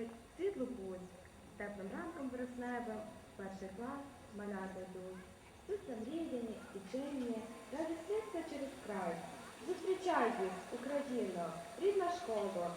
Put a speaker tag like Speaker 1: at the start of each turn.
Speaker 1: світить, світлу путь. Теплим ранком вересневим, перший клас, маляти йдуть. Тут замріяні і чинні, радість серця через край. Зустрічай їх, Україно, рідна школа.